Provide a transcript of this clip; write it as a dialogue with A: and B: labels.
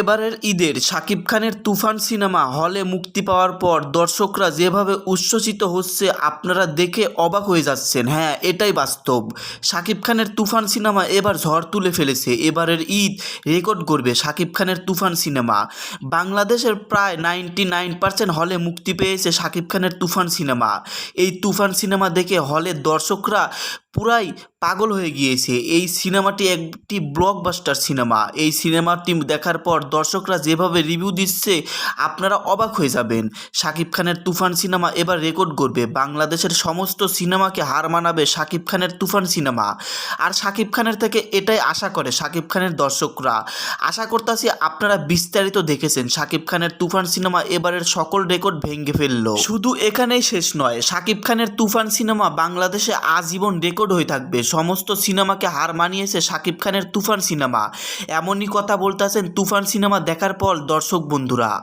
A: এবারের ঈদের শাকিব খানের তুফান সিনেমা হলে মুক্তি পাওয়ার পর দর্শকরা যেভাবে উচ্ছ্বসিত হচ্ছে, আপনারা দেখে অবাক হয়ে যাচ্ছেন। হ্যাঁ এটাই বাস্তব। শাকিব খানের তুফান সিনেমা এবার ঝড় তুলে ফেলেছে। এবারের ঈদ রেকর্ড করবে শাকিব খানের তুফান সিনেমা। বাংলাদেশের প্রায় নাইনটি নাইন পার্সেন্ট হলে মুক্তি পেয়েছে শাকিব খানের তুফান সিনেমা। এই তুফান সিনেমা দেখে হলের দর্শকরা পুরাই পাগল হয়ে গিয়েছে। এই সিনেমাটি একটি ব্লকবাস্টার সিনেমা এই সিনেমাটি দেখার পর দর্শকরা যেভাবে রিভিউ দিচ্ছে, আপনারা অবাক হয়ে যাবেন। শাকিব খানের তুফান সিনেমা এবার রেকর্ড করবে। বাংলাদেশের সমস্ত সিনেমাকে হার মানাবে শাকিব খানের তুফান সিনেমা। আর শাকিব খানের থেকে এটাই আশা করে শাকিব খানের দর্শকরা। আশা করতেছি আপনারা বিস্তারিত দেখেছেন, শাকিব খানের তুফান সিনেমা এবারের সকল রেকর্ড ভেঙে ফেলল। শুধু এখানেই শেষ নয়, শাকিব খানের তুফান সিনেমা বাংলাদেশে আজীবন রেকর্ড হয়ে থাকবে। সমস্ত সিনেমাকে হার মানিয়েছে শাকিব খানের তুফান সিনেমা। এমনই কথা বলতেছেন তুফান সিনেমা দেখার পর দর্শক বন্ধুরা।